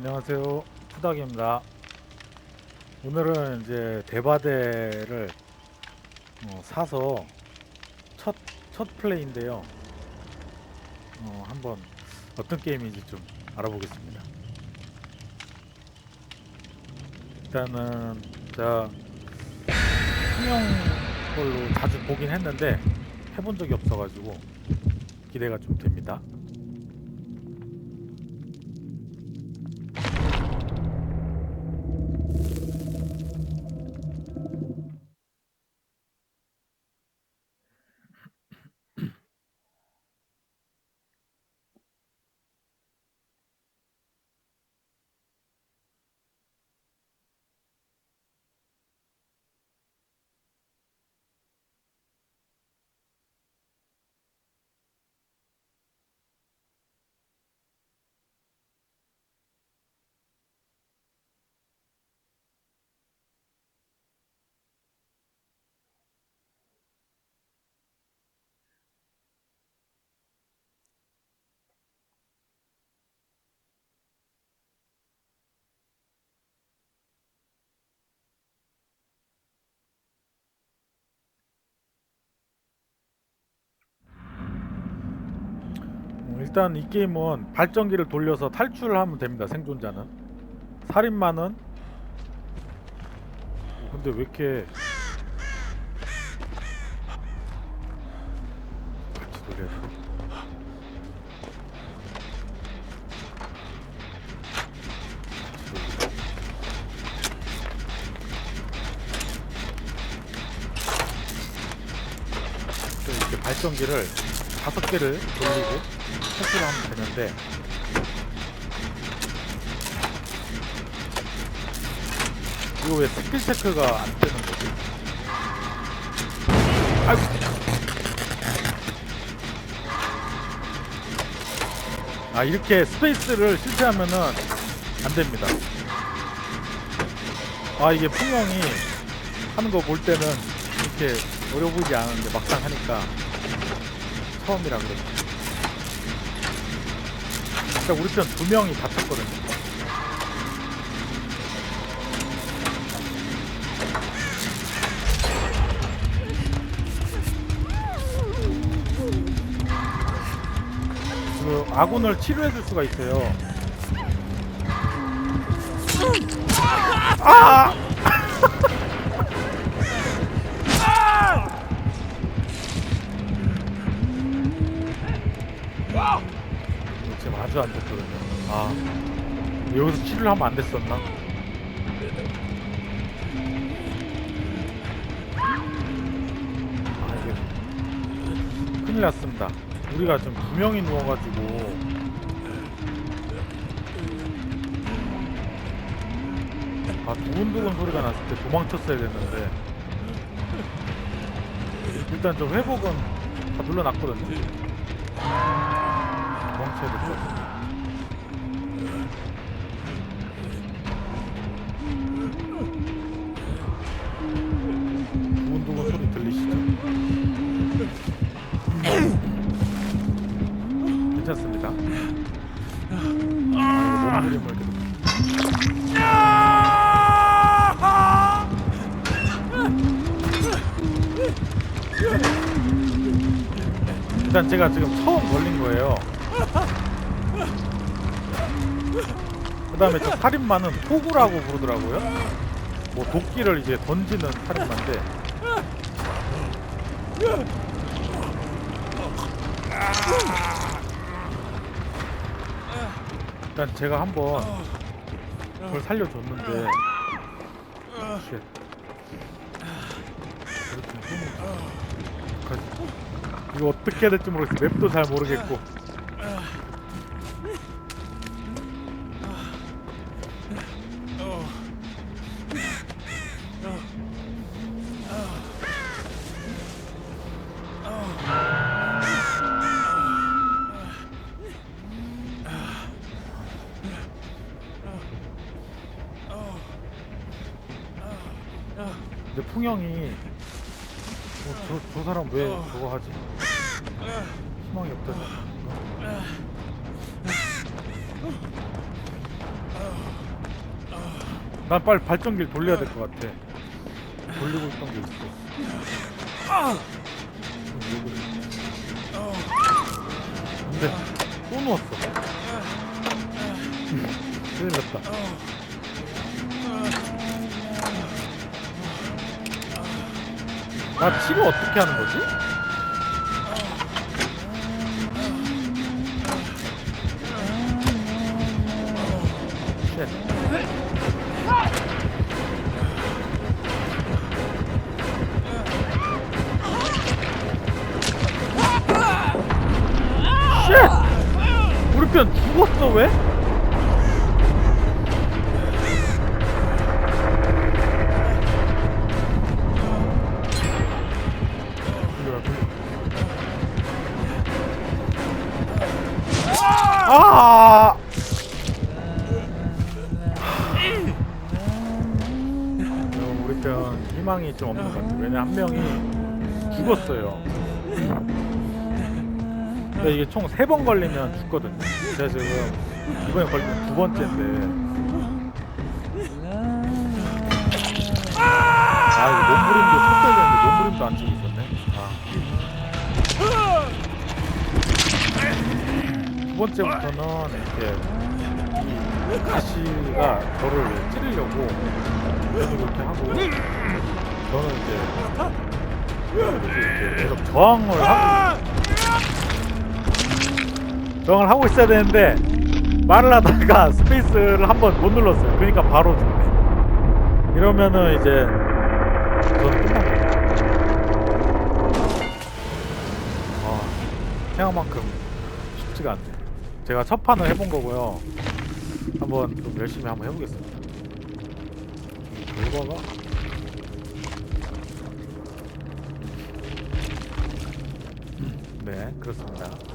안녕하세요. 푸닥입니다. 오늘은 이제 대바대를 어, 사서 첫, 첫 플레이인데요. 어, 한번 어떤 게임인지 좀 알아보겠습니다. 일단은 제가 투명 걸로 자주 보긴 했는데 해본 적이 없어가지고 기대가 좀 됩니다. 일단 이 게임은 발전기를 돌려서 탈출을 하면 됩니다. 생존자는 살인마는 어, 근데 왜 이렇게 같이 돌려야 돼? 이렇게 발전기를 다섯 개를 돌리고 탈출을 하면 되는데 이거 왜 스킬 체크가 안 되는 거지? 아이고. 아 이렇게 스페이스를 실패하면은 안 됩니다. 아 이게 풍경이 하는 거 볼 때는 이렇게 어려 보이지 않은데 막상 하니까 처음이라 그랬지. 일단 우리 편 두 명이 다쳤거든요. 그 아군을 치료해 줄 수가 있어요. 아! 지금 아주 안 좋거든요. 아 여기서 치료를 하면 안 됐었나? 아 이게 큰일 났습니다. 우리가 지금 두 명이 누워가지고 아 두근두근 소리가 났을 때 도망쳤어야 됐는데 일단 저 회복은 다 눌러놨거든요. 두근두근 소리 들리시죠? 괜찮습니다. 아. 일단 제가 지금 처음 그 다음에 저 살인마는 토구라고 부르더라고요. 뭐 도끼를 이제 던지는 살인마인데. 일단 제가 한번 그걸 살려줬는데. 쉣. 이거 어떻게 해야 될지 모르겠어. 맵도 잘 모르겠고. 근데 풍영이 어, 저, 저 사람 왜 저거 하지? 희망이 없다는 건가? 난 빨리 발전기를 돌려야 될 것 같아. 돌리고 있던 게 있어. 근데 또 누웠어. 큰일 났다. 나 치료 어떻게 하는 거지? 우리 편 죽었어 왜? 좀 없는 것 같아요. 왜냐 한 명이 죽었어요. 근데 이게 총 세 번 걸리면 죽거든요. 제가 지금 이번에 걸리면 두 번째인데. 아 이거 몸부림도 되는데 몸부림도 안 치고 있었네. 아. 두 번째부터는 이렇게 이 가시가 저를 찌르려고 이렇게 하고 저는 이제 계속 저항을 하고 저항을 하고 있어야 되는데 말을 하다가 스페이스를 한 번 못 눌렀어요. 그러니까 바로 죽네. 이러면은 이제 저는 끝난 거예요. 아, 생각만큼 쉽지가 않네. 제가 첫 판을 해본 거고요. 한번 좀 열심히 한번 해보겠습니다. 결과가 네 그렇습니다.